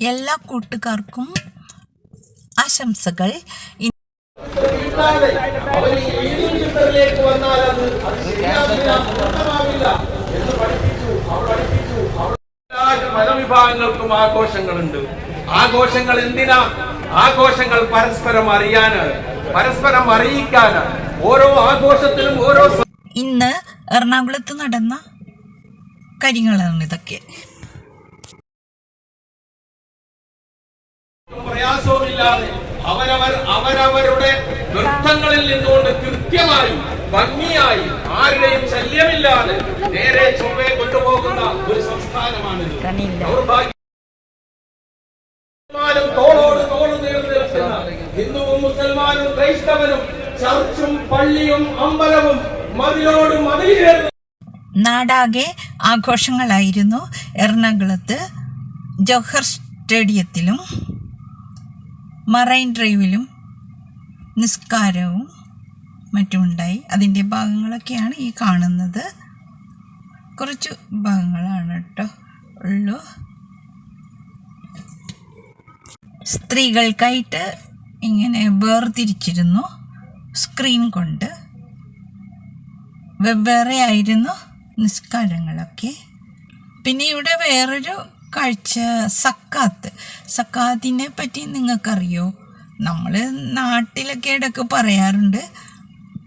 എല്ലാ കൂട്ടുകാർക്കും ആശംസകൾ. പല വിഭാഗങ്ങൾക്കും ആഘോഷങ്ങളുണ്ട്. ആഘോഷങ്ങൾ എന്തിനാ? ആഘോഷങ്ങൾ പരസ്പരം അറിയാനാണ്. പരസ്പരം അറിയിക്കാനാണ്. ഓരോ ആഘോഷത്തിലും ഓരോ ഇന്ന് എറണാകുളത്ത് നടന്ന കാര്യങ്ങളാണ് ഇതൊക്കെ. പ്രയാസവുമില്ലാതെ അവരവർ അവരവരുടെ നൃത്തങ്ങളിൽ നിന്നുകൊണ്ട് കൃത്യമായി ഭംഗിയായി ആരുടെയും ശല്യമില്ലാതെ നേരെ ചൊവ്വെ കൊണ്ടുപോകുന്ന ഒരു സംസ്ഥാനമാണിത്. ദൗർഭാഗ്യം തോളോട് തോൾ നീർന്നിരുന്ന ഹിന്ദുവും മുസൽമാനും ക്രൈസ്തവനും ചർച്ചും പള്ളിയും അമ്പലവും മതിലോട് മതിൽ നാടാകെ ആഘോഷങ്ങളായിരുന്നു എറണാകുളത്ത് ജവഹർ സ്റ്റേഡിയത്തിലും മറൈൻ ഡ്രൈവിലും നിസ്കാരവും മറ്റുമുണ്ടായി. അതിന്റെ ഭാഗങ്ങളൊക്കെയാണ് ഈ കാണുന്നത്. കുറച്ച് ഭാഗങ്ങളാണ് കേട്ടോ ഉള്ളൂ. സ്ത്രീകൾക്കായിട്ട് ഇങ്ങനെ വേർതിരിച്ചിരുന്നു സ്ക്രീൻ കൊണ്ട്. വെവ്വേറെ ആയിരുന്നു നിസ്കാരങ്ങളൊക്കെ. പിന്നെ ഇവിടെ വേറൊരു കാഴ്ച സക്കാത്ത്. സക്കാത്തിനെ പറ്റി നിങ്ങൾക്കറിയോ? നമ്മൾ നാട്ടിലൊക്കെ ഇടയ്ക്ക് പറയാറുണ്ട്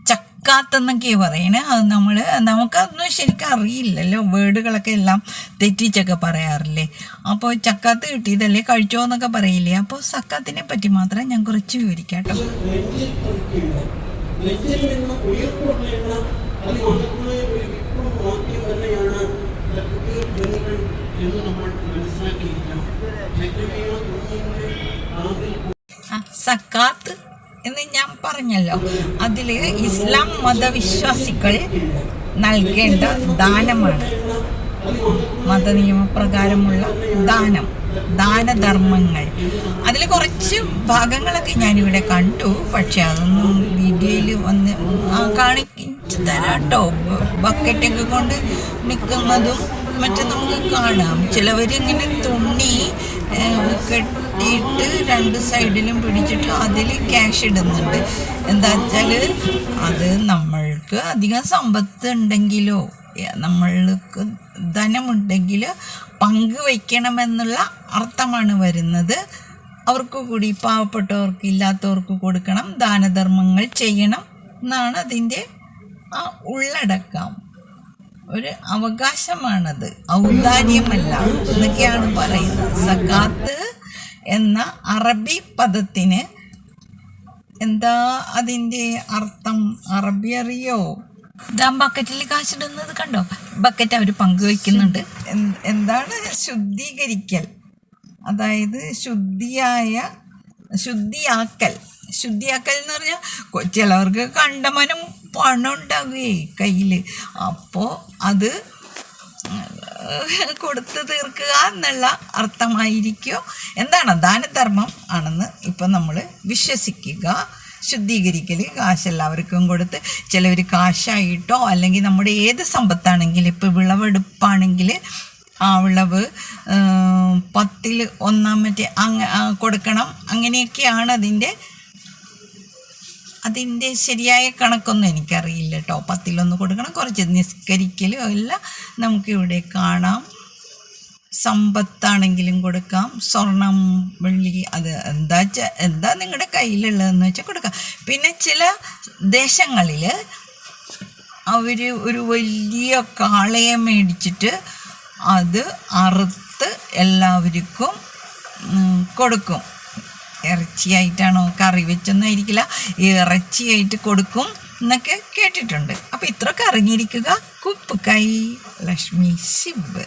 ചക്കാത്തെന്നൊക്കെ പറയണേ. അത് നമ്മൾ നമുക്കതൊന്നും ശരിക്കും അറിയില്ലല്ലോ. വേർഡുകളൊക്കെ എല്ലാം തെറ്റിച്ചൊക്കെ പറയാറില്ലേ. അപ്പോൾ ചക്കാത്ത് കിട്ടിയതല്ലേ കഴിച്ചോ എന്നൊക്കെ പറയില്ലേ. അപ്പോൾ സക്കാത്തിനെ പറ്റി മാത്രം ഞാൻ കുറച്ച് വിവരിക്കാം കേട്ടോ എന്ന് നമ്മൾ സക്കാത്ത് എന്ന് ഞാൻ പറഞ്ഞല്ലോ. അതിൽ ഇസ്ലാം മതവിശ്വാസികൾ നൽകേണ്ട ദാനമാണ്. മതനിയമപ്രകാരമുള്ള ദാനം ദാനധർമ്മങ്ങൾ. അതിൽ കുറച്ച് ഭാഗങ്ങളൊക്കെ ഞാനിവിടെ കണ്ടു. പക്ഷെ അതൊന്നും വീഡിയോയിൽ വന്ന് കാണിച്ചു തരാം കേട്ടോ ബക്കറ്റൊക്കെ കൊണ്ട് നിൽക്കുന്നതും മറ്റും നമുക്ക് കാണാം. ചിലവരിങ്ങനെ തുണി കെട്ടിയിട്ട് രണ്ട് സൈഡിലും പിടിച്ചിട്ട് അതിൽ ക്യാഷ് ഇടുന്നുണ്ട്. എന്താ വെച്ചാൽ അത് നമ്മൾക്ക് അധികം സമ്പത്ത് ഉണ്ടെങ്കിലോ നമ്മൾക്ക് ധനമുണ്ടെങ്കിൽ പങ്കുവയ്ക്കണമെന്നുള്ള അർത്ഥമാണ് വരുന്നത്. അവർക്ക് കൂടി പാവപ്പെട്ടവർക്ക് ഇല്ലാത്തവർക്ക് കൊടുക്കണം. ദാനധർമ്മങ്ങൾ ചെയ്യണം എന്നാണ് അതിന്റെ ഉള്ളടക്കം. ഒരു അവകാശമാണത്. ഔദാര്യമല്ല. എന്നൊക്കെയാണ് പറയുന്നത്. സക്കാത്ത് എന്ന അറബി പദത്തിന് എന്താ അതിന്റെ അർത്ഥം? അറബി അറിയോ? ഇതാ ബക്കറ്റിൽ കാശിടുന്നത് കണ്ടോ? ബക്കറ്റ് അവർ പങ്കുവെക്കുന്നുണ്ട് എന്ത്- എന്താണ് ശുദ്ധീകരിക്കൽ? അതായത് ശുദ്ധിയായ ശുദ്ധിയാക്കൽ. ശുദ്ധിയാക്കൽ എന്ന് പറഞ്ഞാൽ ചിലവർക്ക് കണ്ടമനം പണം ഉണ്ടാവുകയെ കയ്യിൽ അപ്പോൾ അത് കൊടുത്തു തീർക്കുക എന്നുള്ള അർത്ഥമായിരിക്കോ. എന്താണ് ദാനധർമ്മം ആണെന്ന് ഇപ്പം നമ്മൾ വിശ്വസിക്കുക ശുദ്ധീകരിക്കൽ കാശ് എല്ലാവർക്കും കൊടുത്ത് ചിലവർ കാശായിട്ടോ അല്ലെങ്കിൽ നമ്മുടെ ഏത് സമ്പത്താണെങ്കിലും ഇപ്പോൾ വിളവെടുപ്പാണെങ്കിൽ ആ വിളവ് പത്തിൽ ഒന്നാം മറ്റേ അങ്ങ കൊടുക്കണം. അങ്ങനെയൊക്കെയാണ് അതിന്റെ അതിന്റെ ശരിയായ കണക്കൊന്നും എനിക്കറിയില്ല കേട്ടോ. പത്തിലൊന്ന് കൊടുക്കണം കുറച്ച് നിസ്കരിക്കലും എല്ലാം നമുക്കിവിടെ കാണാം. സമ്പത്താണെങ്കിലും കൊടുക്കാം. സ്വർണം വെള്ളി അത് എന്താ വെച്ചാൽ എന്താ നിങ്ങളുടെ കയ്യിലുള്ളതെന്ന് വെച്ചാൽ കൊടുക്കാം. പിന്നെ ചില ദേശങ്ങളിൽ അവർ ഒരു വലിയ കാളയെ മേടിച്ചിട്ട് അത് അറുത്ത് എല്ലാവർക്കും കൊടുക്കും. ഇറച്ചിയായിട്ടാണോ കറി വെച്ചൊന്നും വെച്ചൊന്നായിരിക്കില്ല ഇറച്ചിയായിട്ട് കൊടുക്കും എന്നൊക്കെ കേട്ടിട്ടുണ്ട്. അപ്പോൾ ഇത്രയൊക്കെ അറിഞ്ഞിരിക്കുക. കുപ്പ് കൈ ലക്ഷ്മി ശിവ്.